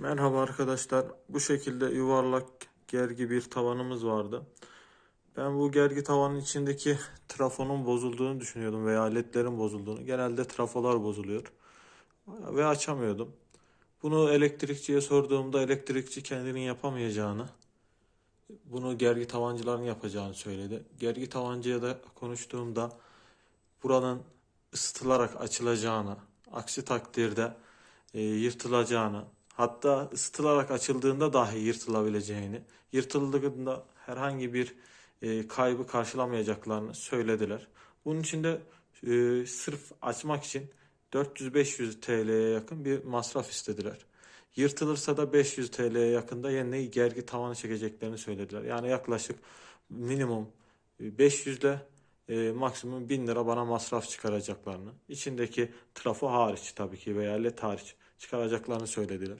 Merhaba arkadaşlar. Bu şekilde yuvarlak gergi bir tavanımız vardı. Ben bu gergi tavanın içindeki trafonun bozulduğunu düşünüyordum veya ledlerin bozulduğunu. Genelde trafolar bozuluyor ve açamıyordum. Bunu elektrikçiye sorduğumda elektrikçi kendinin yapamayacağını, bunu gergi tavancıların yapacağını söyledi. Gergi tavancıya da konuştuğumda buranın ısıtılarak açılacağını, aksi takdirde e, yırtılacağını, hatta ısıtılarak açıldığında dahi yırtılabileceğini, yırtıldığında herhangi bir e, kaybı karşılamayacaklarını söylediler. Bunun için de e, sırf açmak için 400-500 TL'ye yakın bir masraf istediler. Yırtılırsa da 500 TL'ye yakında yeni gergi tavanı çekeceklerini söylediler. Yani yaklaşık minimum e, 500 ile e, maksimum 1000 lira bana masraf çıkaracaklarını, içindeki trafo hariç tabii ki veya led hariç çıkaracaklarını söylediler.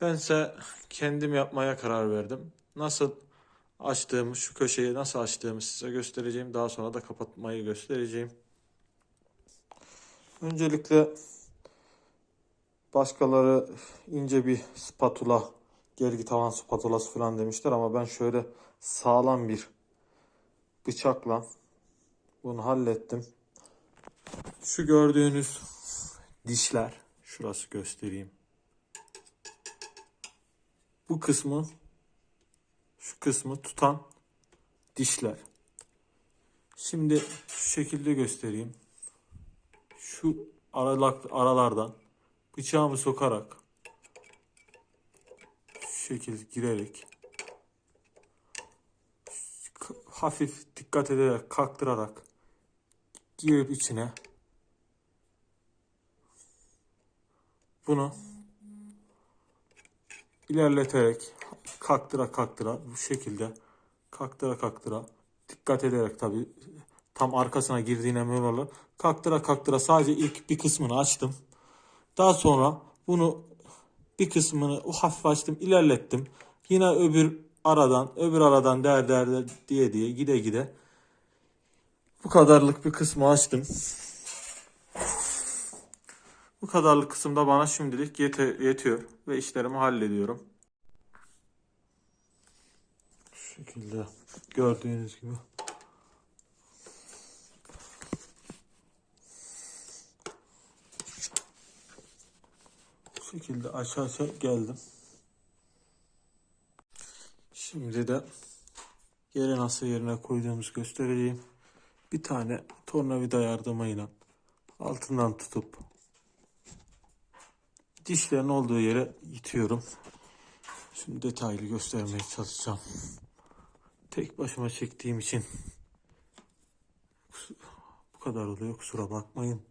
Bense kendim yapmaya karar verdim. Nasıl açtığımı, şu köşeyi nasıl açtığımı size göstereceğim. Daha sonra da kapatmayı göstereceğim. Öncelikle başkaları ince bir spatula, gergi tavan spatulası falan demişler ama ben şöyle sağlam bir bıçakla bunu hallettim. Şu gördüğünüz dişler, şurası göstereyim. Bu kısmı, şu kısmı tutan dişler. Şimdi şu şekilde göstereyim. Şu aralak, aralardan bıçağımı sokarak şu şekilde girerek hafif dikkat ederek kaktırarak girip içine bunu ilerleterek kaktıra kaktıra bu şekilde kaktıra kaktıra dikkat ederek tabi tam arkasına girdiğine emin olalım. Kaktıra kaktıra sadece ilk bir kısmını açtım. Daha sonra bunu bir kısmını o hafif açtım ilerlettim. Yine öbür aradan öbür aradan der der der diye diye gide gide bu kadarlık bir kısmı açtım. Bu kadarlık kısımda bana şimdilik yete- yetiyor ve işlerimi hallediyorum. Şu şekilde gördüğünüz gibi. Bu şekilde aşağı aşağı geldim. Şimdi de yere nasıl yerine koyduğumuzu göstereceğim. Bir tane tornavida yardımıyla altından tutup dişlerin olduğu yere itiyorum. Şimdi detaylı göstermeye çalışacağım. Tek başıma çektiğim için bu kadar oluyor kusura bakmayın.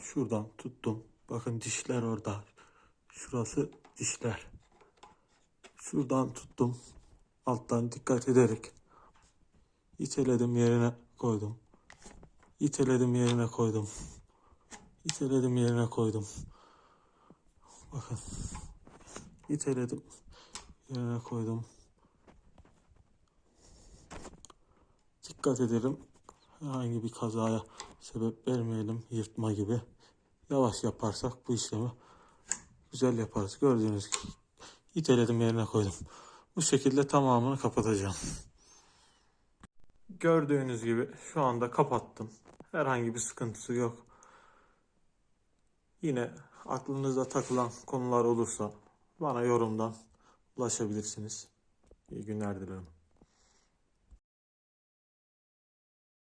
Şuradan tuttum. Bakın dişler orada. Şurası dişler. Şuradan tuttum. Alttan dikkat ederek iteledim yerine koydum. İteledim yerine koydum. İteledim yerine koydum. Bakın. İteledim. Yerine koydum. Dikkat edelim. Herhangi bir kazaya sebep vermeyelim. Yırtma gibi. Yavaş yaparsak bu işlemi güzel yaparız. Gördüğünüz gibi. İteledim yerine koydum. Bu şekilde tamamını kapatacağım. Gördüğünüz gibi şu anda kapattım. Herhangi bir sıkıntısı yok. Yine aklınızda takılan konular olursa bana yorumdan ulaşabilirsiniz. İyi günler dilerim.